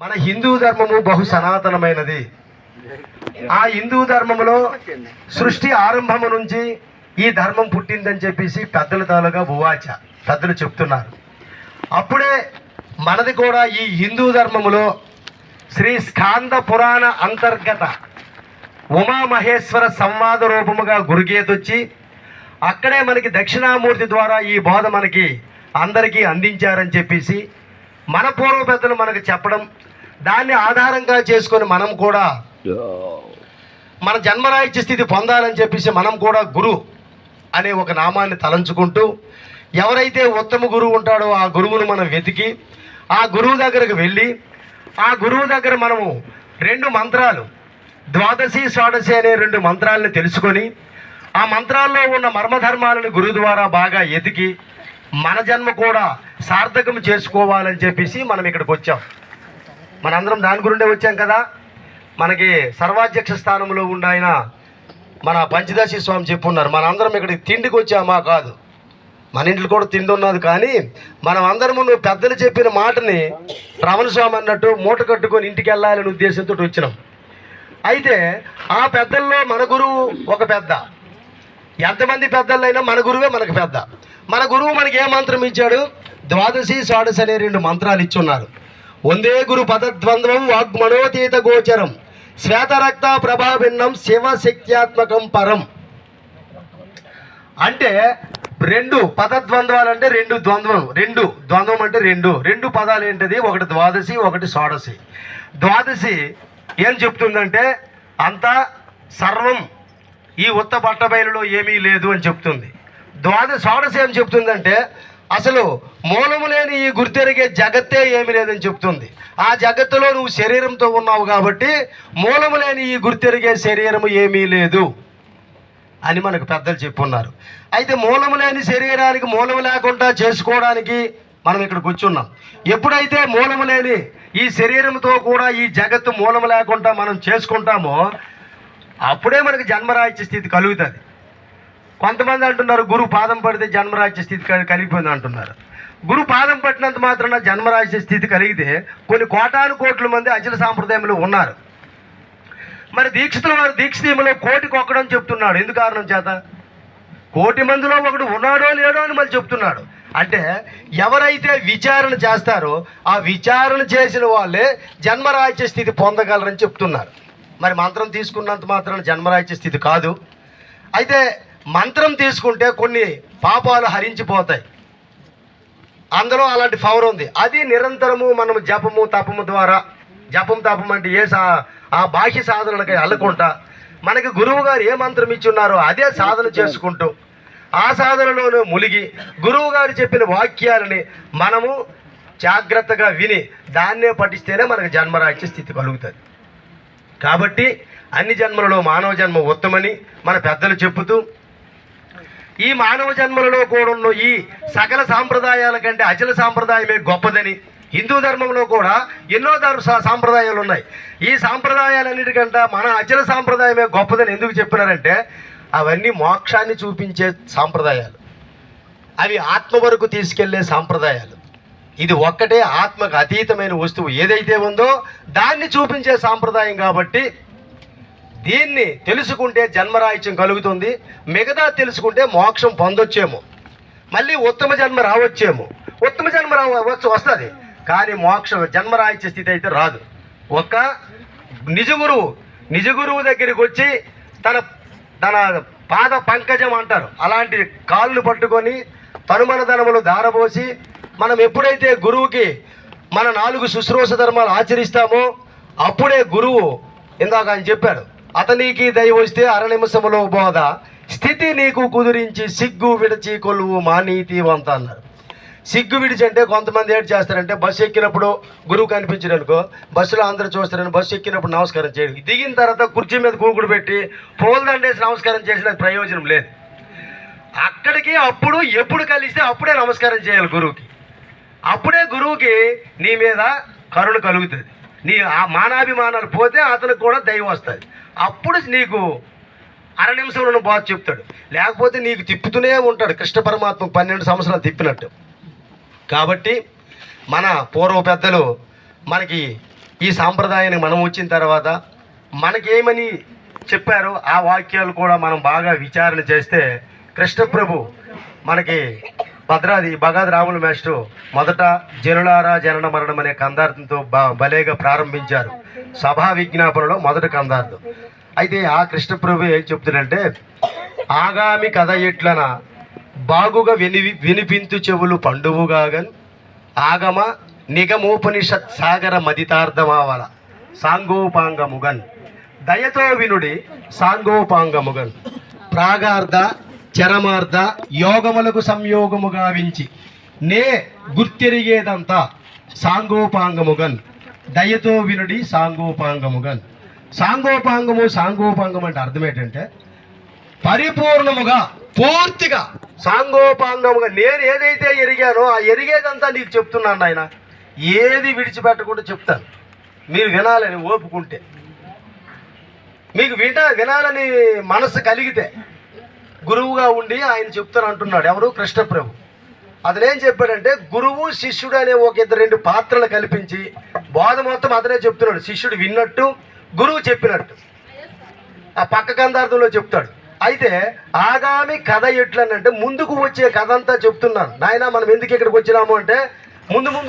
మన హిందూ ధర్మము బహు సనాతనమైనది. ఆ హిందూ ధర్మములో సృష్టి ఆరంభము నుంచి ఈ ధర్మం పుట్టిందని చెప్పేసి పెద్దల తాలుగా భువాచ పెద్దలు చెప్తున్నారు. అప్పుడే మనది కూడా ఈ హిందూ ధర్మములో శ్రీ స్కాంద పురాణ అంతర్గత ఉమామహేశ్వర సంవాద రూపముగా గురుగేతొచ్చి అక్కడే మనకి దక్షిణామూర్తి ద్వారా ఈ బోధ మనకి అందరికీ అందించారని చెప్పేసి మన పూర్వ పెద్దలు మనకు చెప్పడం దాన్ని ఆధారంగా చేసుకొని మనం కూడా మన జన్మరాహిత్య స్థితి పొందాలని చెప్పేసి మనం కూడా గురు అనే ఒక నామాన్ని తలంచుకుంటూ ఎవరైతే ఉత్తమ గురువు ఉంటాడో ఆ గురువును మనం వెతికి ఆ గురువు దగ్గరకు వెళ్ళి ఆ గురువు దగ్గర మనము రెండు మంత్రాలు ద్వాదశి షోడశి అనే రెండు మంత్రాలను తెలుసుకొని ఆ మంత్రాల్లో ఉన్న మర్మధర్మాలను గురువు ద్వారా బాగా ఎతికి మన జన్మ కూడా సార్థకం చేసుకోవాలని చెప్పేసి మనం ఇక్కడికి వచ్చాం. మనందరం దాని గురిండే వచ్చాం కదా? మనకి సర్వాధ్యక్ష స్థానంలో ఉన్న ఆయన మన పంచదశి స్వామి చెప్పున్నారు. మనందరం ఇక్కడికి తిండికి వచ్చామా కాదు. మన ఇంట్లో కూడా తిండి ఉన్నది కానీ మనం అందరము నువ్వు పెద్దలు చెప్పిన మాటని రమణ స్వామి అన్నట్టు మూట కట్టుకొని ఇంటికి వెళ్ళాలనే ఉద్దేశంతో వచ్చినాం. అయితే ఆ పెద్దల్లో మన గురువు ఒక పెద్ద. ఎంతమంది పెద్దలైనా మన గురువే మనకు పెద్ద. మన గురువు మనకి ఏ మంత్రం ఇచ్చాడు? ద్వాదశి షాడశ అనే రెండు మంత్రాలు ఇచ్చున్నారు వందే గురు పదద్వంద్వం వాగ్మనోతీత గోచరం. శ్వేతరక్త ప్రభాభిన్నం శివశక్త్యాత్మకం పరం. అంటే రెండు పదద్వంద్వాలు అంటే రెండు ద్వంద్వం రెండు ద్వంద్వం అంటే రెండు. రెండు పదాలు ఏంటిది? ఒకటి ద్వాదశి ఒకటి షోడశి. ద్వాదశి ఏం చెప్తుందంటే అంతా సర్వం ఈ ఉత్త పట్టబయలులో ఏమీ లేదు అని చెప్తుంది. ద్వాదశ షోడశి ఏం చెప్తుందంటే అసలు మూలము లేని ఈ గుర్తెరిగే జగత్తే ఏమీ లేదని చెప్తుంది. ఆ జగత్తులో నువ్వు శరీరంతో ఉన్నావు కాబట్టి మూలము లేని ఈ గుర్తెరిగే శరీరము ఏమీ లేదు అని మనకు పెద్దలు చెప్పున్నారు. అయితే మూలము లేని శరీరానికి మూలము లేకుండా చేసుకోవడానికి మనం ఇక్కడ కూర్చున్నాం. ఎప్పుడైతే మూలము లేని ఈ శరీరంతో కూడా ఈ జగత్తు మూలము లేకుండా మనం చేసుకుంటామో అప్పుడే మనకి జన్మరాహిత్య స్థితి కలుగుతుంది. కొంతమంది అంటున్నారు గురు పాదం పడితే జన్మరాజ్య స్థితి కలిగిపోయింది అంటున్నారు. గురు పాదం పట్టినంత మాత్రాన జన్మరాజ్య స్థితి కలిగితే కొన్ని కోటాను కోట్ల మంది అచల సాంప్రదాయంలో ఉన్నారు. మరి దీక్షితుల వారు దీక్షితీమలో కోటికి ఒక్కడని చెప్తున్నాడు. ఎందు కారణం చేత? కోటి మందిలో ఒకడు ఉన్నాడో లేడో అని మళ్ళీ చెప్తున్నాడు. అంటే ఎవరైతే విచారణ చేస్తారో ఆ విచారణ చేసిన వాళ్ళే జన్మరాజ్య స్థితి పొందగలరని చెప్తున్నారు. మరి మంత్రం తీసుకున్నంత మాత్రాన జన్మరాజ్య స్థితి కాదు. అయితే మంత్రం తీసుకుంటే కొన్ని పాపాలు హరించిపోతాయి. అందులో అలాంటి పవర్ ఉంది. అది నిరంతరము మనం జపము తపము ద్వారా జపం తపం అంటే ఏ సా ఆ బాహ్య సాధనలకి అల్లకుండా మనకి గురువు గారు ఏ మంత్రం ఇచ్చున్నారో అదే సాధన చేసుకుంటూ ఆ సాధనలోనూ ములిగి గురువు గారు చెప్పిన వాక్యాలని మనము జాగ్రత్తగా విని దాన్నే పఠిస్తేనే మనకు జన్మరాజ్య స్థితి కలుగుతుంది. కాబట్టి అన్ని జన్మలలో మానవ జన్మ ఉత్తమని మన పెద్దలు చెబుతూ ఈ మానవ జన్మలలో కూడా ఉన్న ఈ సకల సాంప్రదాయాల కంటే అచల సాంప్రదాయమే గొప్పదని హిందూ ధర్మంలో కూడా ఎన్నో ధర్మ సా- సాంప్రదాయాలు ఉన్నాయి. ఈ సాంప్రదాయాలన్నిటికంటే మన అచల సాంప్రదాయమే గొప్పదని ఎందుకు చెప్పినారంటే అవన్నీ మోక్షాన్ని చూపించే సాంప్రదాయాలు. అవి ఆత్మ వరకు తీసుకెళ్ళే సాంప్రదాయాలు. ఇది ఒక్కటే ఆత్మకు అతీతమైన వస్తువు ఏదైతే ఉందో దాన్ని చూపించే సాంప్రదాయం కాబట్టి దీన్ని తెలుసుకుంటే జన్మరాహిత్యం కలుగుతుంది మిగతా తెలుసుకుంటే మోక్షం పొందొచ్చేమో. మళ్ళీ ఉత్తమ జన్మ రావచ్చేమో. ఉత్తమ జన్మ రావచ్చు వస్తుంది. కానీ మోక్షం జన్మరాహిత్య స్థితి అయితే రాదు. ఒక నిజ గురువు నిజ గురువు దగ్గరికి వచ్చి తన తన పాద పంకజం అంటారు. అలాంటి కాళ్ళు పట్టుకొని తనుమనధనములు దారబోసి మనం ఎప్పుడైతే గురువుకి మన నాలుగు శుశ్రూష ధర్మాలు ఆచరిస్తామో అప్పుడే గురువు ఇందాక ఆయన చెప్పాడు అతనికి దయ వస్తే అర నిమిషంలో బోధ. స్థితి నీకు కుదిరించి సిగ్గు విడిచి కొలువు మా వంత అన్నారు. సిగ్గు విడిచి అంటే కొంతమంది ఏడు చేస్తారంటే బస్సు ఎక్కినప్పుడు గురువు కనిపించారు అనుకో బస్సులో అందరూ చూస్తారని బస్సు ఎక్కినప్పుడు నమస్కారం చేయడం దిగిన తర్వాత కుర్చీ మీద కూకుడు పెట్టి పోల్దండేసి నమస్కారం చేసిన ప్రయోజనం లేదు. అక్కడికి అప్పుడు ఎప్పుడు కలిస్తే అప్పుడే నమస్కారం చేయాలి గురువుకి. అప్పుడే గురువుకి నీ మీద కరుణ కలుగుతుంది. నీ ఆ మానాభిమానాలు పోతే అతనికి కూడా దైవం వస్తుంది. అప్పుడు నీకు అర నిమిషంలో బాధ చెప్తాడు. లేకపోతే నీకు తిప్పుతూనే ఉంటాడు. కృష్ణ పరమాత్మ పన్నెండు సంవత్సరాలు తిప్పినట్టు. కాబట్టి మన పూర్వ పెద్దలు మనకి ఈ సాంప్రదాయానికి మనం వచ్చిన తర్వాత మనకేమని చెప్పారో ఆ వాక్యాలు కూడా మనం బాగా విచారణ చేస్తే కృష్ణప్రభు మనకి భద్రాది భగాది రాముల మాస్టర్ మొదట జనులారా జనన మరణం అనే కందార్థంతో బ భలేగా ప్రారంభించారు. సభా విజ్ఞాపనలో మొదటి కందార్థం. అయితే ఆ కృష్ణప్రభు ఏం చెప్తున్నాడంటే ఆగామి కథ ఎట్లన బాగుగా విని వినిపింతు చెవులు పండువుగాగన్ ఆగమ నిగమోపనిషత్ సాగర మదితార్థమావల సాంగోపాంగముగన్. దయతో వినుడి సాంగోపాంగముగన్. ప్రాగార్థ చరమార్థ యోగములకు సంయోగము గావించి నే గుర్తెరిగేదంతా సాంగోపాంగముగన్. దయతో వినుడి సాంగోపాంగముగన్. సాంగోపాంగము సాంగోపాంగం అంటే అర్థం ఏంటంటే పరిపూర్ణముగా పూర్తిగా సాంగోపాంగముగా నేను ఏదైతే ఎరిగానో ఆ ఎరిగేదంతా నీకు చెప్తున్నాను ఆయన ఏది విడిచిపెట్టకుండా చెప్తాను. మీరు వినాలని ఓపుకుంటే. మీకు విన వినాలని మనసు కలిగితే గురువుగా ఉండి ఆయన చెప్తాను అంటున్నాడు. ఎవరు? కృష్ణప్రభు. అతనేం చెప్పాడంటే గురువు శిష్యుడు అనే ఒక ఇద్దరు రెండు పాత్రలు కల్పించి బోధ మొత్తం అతనే చెప్తున్నాడు. శిష్యుడు విన్నట్టు గురువు చెప్పినట్టు. ఆ పక్క కందార్థంలో చెప్తాడు. అయితే ఆగామి కథ ఎట్లనంటే ముందుకు వచ్చే కథ అంతా చెప్తున్నాను. నాయన మనం ఎందుకు ఇక్కడికి వచ్చినాము అంటే ముందు ముందు